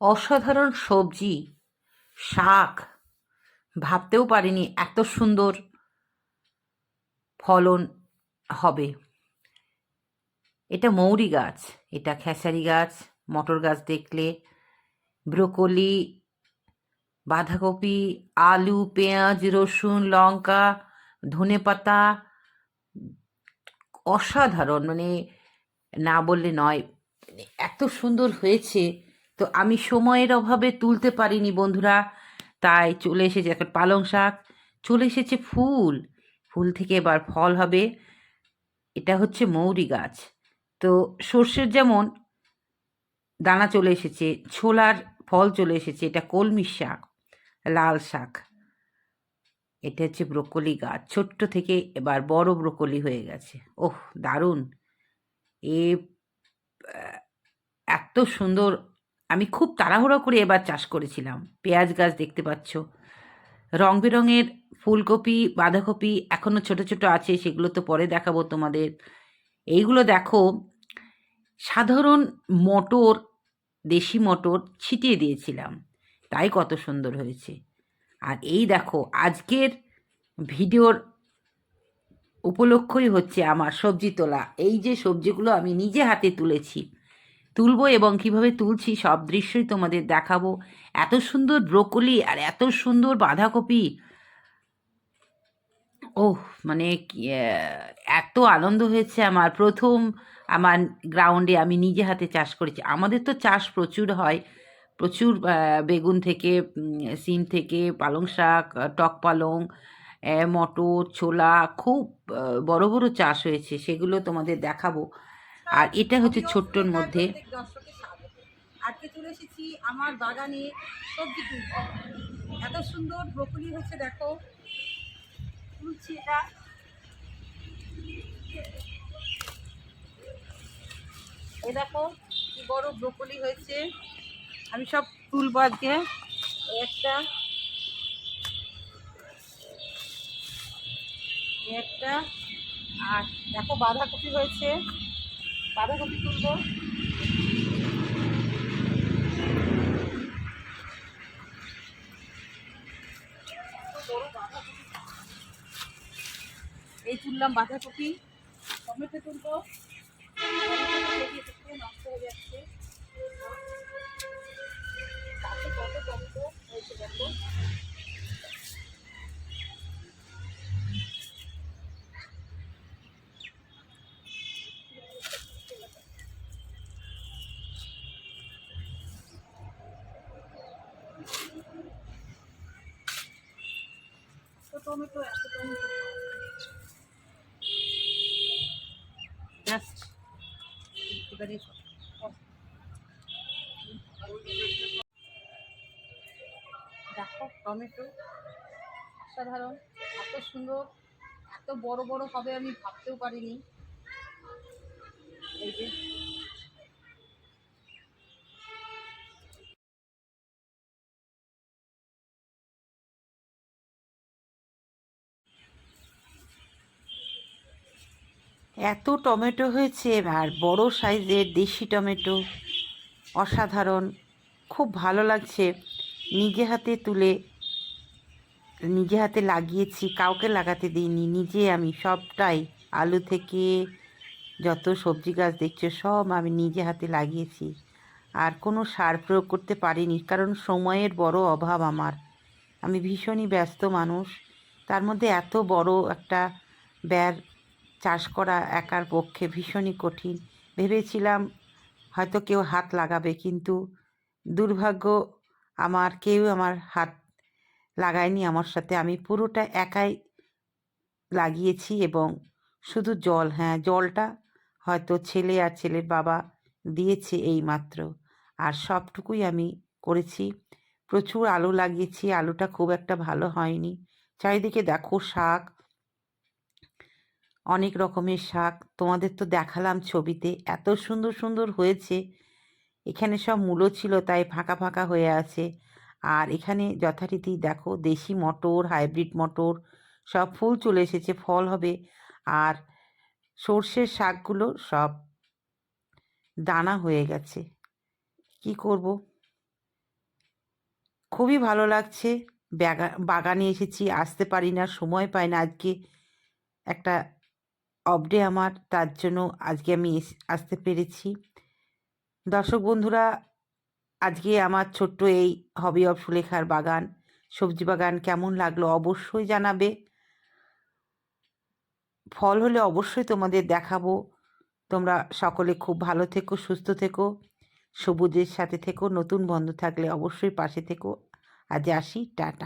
অসাধারণ সবজি, শাক, ভাবতেও পারিনি এত সুন্দর ফলন হবে। এটা মৌরি গাছ, এটা খেসারি গাছ, মটর গাছ দেখলে, ব্রোকলি, বাঁধাকপি, আলু, পেঁয়াজ, রসুন, লঙ্কা ধনেপাতা অসাধারণ। মানে না বললে নয় মানে এত সুন্দর হয়েছে। তো আমি সময়ের অভাবে তুলতে পারিনি, বন্ধুরা। তাই চলে এসেছে এখন পালং শাক। চলে এসেছে ফুল। ফুল থেকে এবার ফল হবে। এটা হচ্ছে মৌরি গাছ। তো সর্ষের যেমন দানা চলে এসেছে, ছোলার ফল চলে এসেছে, এটা কলমি শাক, লাল শাক। এটা হচ্ছে ব্রোকলি গাছ। ছোট্ট থেকে এবার বড় ব্রোকলি হয়ে গেছে। ওহ, দারুণ। এ, এত সুন্দর আমি খুব তাড়াহুড়ো করে এবার চাষ করেছিলাম। পেঁয়াজ গাছ দেখতে পাচ্ছ। রং বেরঙের ফুলকপি, বাঁধাকপি এখনও ছোট ছোট আছে, সেগুলো তো পরে দেখাবো তোমাদের। এইগুলো দেখো, সাধারণ মটর, দেশি মটর ছিটিয়ে দিয়েছিলাম। তাই কত সুন্দর হয়েছে। আর এই দেখো, আজকের ভিডিওর উপলক্ষই হচ্ছে আমার সবজি তোলা। এই যে সবজিগুলো আমি নিজে হাতে তুলেছি তুলবো এবং কীভাবে তুলছি সব দৃশ্যই তোমাদের দেখাবো। এত সুন্দর ব্রোকলি আর এত সুন্দর বাঁধাকপি। ওহ মানে এত আনন্দ হয়েছে আমার। প্রথম আমার গ্রাউন্ডে আমি নিজে হাতে চাষ করেছি। আমাদের তো চাষ প্রচুর হয়। প্রচুর বেগুন থেকে সিম থেকে, পালং শাক টক পালং মটর, ছোলা, খুব বড় বড় চাষ হয়েছে। সেগুলো তোমাদের দেখাবো। আর এটা হচ্ছে ছোট্টর মধ্যে। আজকে চলে এসেছি আমার বাগানে সবজি তুলতে। এত সুন্দর ব্রকলি হচ্ছে দেখো। তুলছি এটা। এ দেখো কি বড় ব্রকলি হয়েছে। আমি সব তুলবো আজকে। একটা। একটা। আর দেখো বাঁধাকপি হয়েছে। বাঁধাকপি তুলব। এই তুললাম বাঁধাকপি। টমেটো তুলব। নষ্ট হয়ে যাচ্ছে। টমেটো, এত টমেটো দেখো, টমেটো অসাধারণ, এত সুন্দর, এত বড় বড় হবে আমি ভাবতেও পারিনি। এই যে এত টমেটো হয়েছে আর বড় সাইজের দেশি টমেটো। অসাধারণ। খুব ভালো লাগছে। নিজে হাতে তুলে, নিজে হাতে লাগিয়েছি। কাউকে লাগাতে দিইনি। নিজে আমি সবটাই, আলু থেকে যত সবজি গাছ দেখছ, সব আমি নিজে হাতে লাগিয়েছি। আর কোনো সার প্রয়োগ করতে পারিনি, কারণ সময়ের বড় অভাব আমার। আমি ভীষণই ব্যস্ত মানুষ। তার মধ্যে এত বড় একটা ব্যার চাষ করা একার পক্ষে ভীষণই কঠিন। ভেবেছিলাম হয়তো কেউ হাত লাগাবে, কিন্তু দুর্ভাগ্য আমার, কেউ আমার হাত লাগায়নি আমার সাথে। আমি পুরোটা একাই লাগিয়েছি এবং শুধু জল হ্যাঁ জলটা হয়তো ছেলে আর ছেলের বাবা দিয়েছে এই মাত্র আর সবটুকুই আমি করেছি। প্রচুর আলু লাগিয়েছি, আলুটা খুব একটা ভালো হয়নি। চারিদিকে দেখো শাক অনেক রকমের শাক। তোমাদের তো দেখালাম ছবিতে। এত সুন্দর সুন্দর হয়েছে। এখানে সব মূলো ছিল, তাই ফাঁকা ফাঁকা হয়ে আছে। আর এখানে যথারীতি দেখো, দেশি মটর, হাইব্রিড মটর, সব ফুল চলে এসেছে, ফল হবে। আর সর্ষের শাকগুলো সব দানা হয়ে গেছে। কি করব? খুবই ভালো লাগছে। বাগানে এসেছি, আসতে পারি না, সময় পাই না। আজকে একটা অফডে আমার, তার জন্য আজকে আমি আসতে পেরেছি। দর্শক বন্ধুরা, আজকে আমার ছোট্ট এই হবি অফ সুলেখার বাগান, সবজি বাগান কেমন লাগল অবশ্যই জানাবে। ফল হলে অবশ্যই তোমাদের দেখাবো। তোমরা সকলে খুব ভালো থেকো, সুস্থ থেকো, সবুজের সাথে থেকো, নতুন বন্ধু থাকলে অবশ্যই পাশে থেকো। আজ আসি, টাটা।